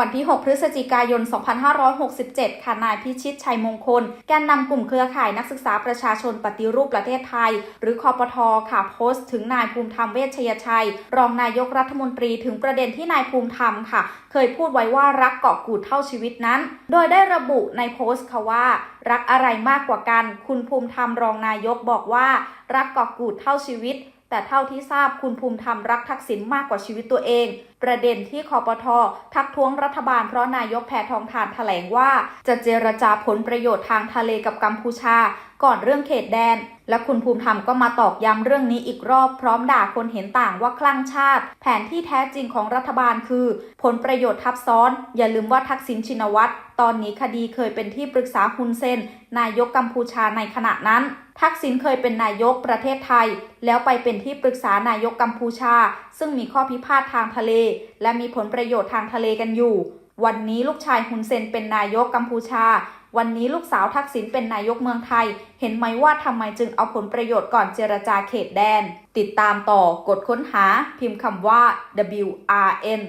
วันที่ 6 พฤศจิกายน 2567 ค่ะ นายพิชิตชัยมงคล แกนนำกลุ่มเครือข่ายนักศึกษาประชาชนปฏิรูปประเทศไทย หรือคอปทค่ะ โพสต์ถึงนายภูมิธรรมเวชยชัย รองนายกรัฐมนตรีถึงประเด็นที่นายภูมิธรรมค่ะ เคยพูดไว้ว่ารักเกาะกูดเท่าชีวิตนั้น โดยได้ระบุในโพสต์ค่ะว่า รักอะไรมากกว่ากัน คุณภูมิธรรมรองนายกบอกว่า รักเกาะกูดเท่าชีวิต แต่เท่าที่ทราบคุณภูมิธรรมรักทักษิณมากกว่าชีวิตตัวเอง ประเด็นที่คอปททักท้วงรัฐบาลเพราะนายกแพทองทานแถลงว่า จะเจรจาผลประโยชน์ทางทะเลกับกัมพูชา ก่อนเรื่องเขตแดน และคุณภูมิธรรมก็มาตอกย้ำเรื่องนี้อีกรอบพร้อมด่าคนเห็นต่างว่าคลั่งชาติ แผนที่แท้จริงของรัฐบาลคือ ผลประโยชน์ทับซ้อน อย่าลืมว่าทักษิณชินวัตรตอนนี้คดีเคยเป็นที่ปรึกษาฮุนเซนนายกกัมพูชาในขณะนั้น ทักษิณเคยเป็นนายกประเทศไทย แล้วไปเป็นที่ปรึกษานายกกัมพูชา ซึ่งมีข้อพิพาททางทะเลและมีผลประโยชน์ทางทะเลกันอยู่ วันนี้ลูกชายฮุนเซนเป็นนายกกัมพูชา วันนี้ลูกสาวทักษิณเป็นนายกเมืองไทย เห็นไหมว่าทำไมจึงเอาผลประโยชน์ก่อนเจรจาเขตแดน ติดตามต่อกดค้นหาพิมพ์คำว่า WRN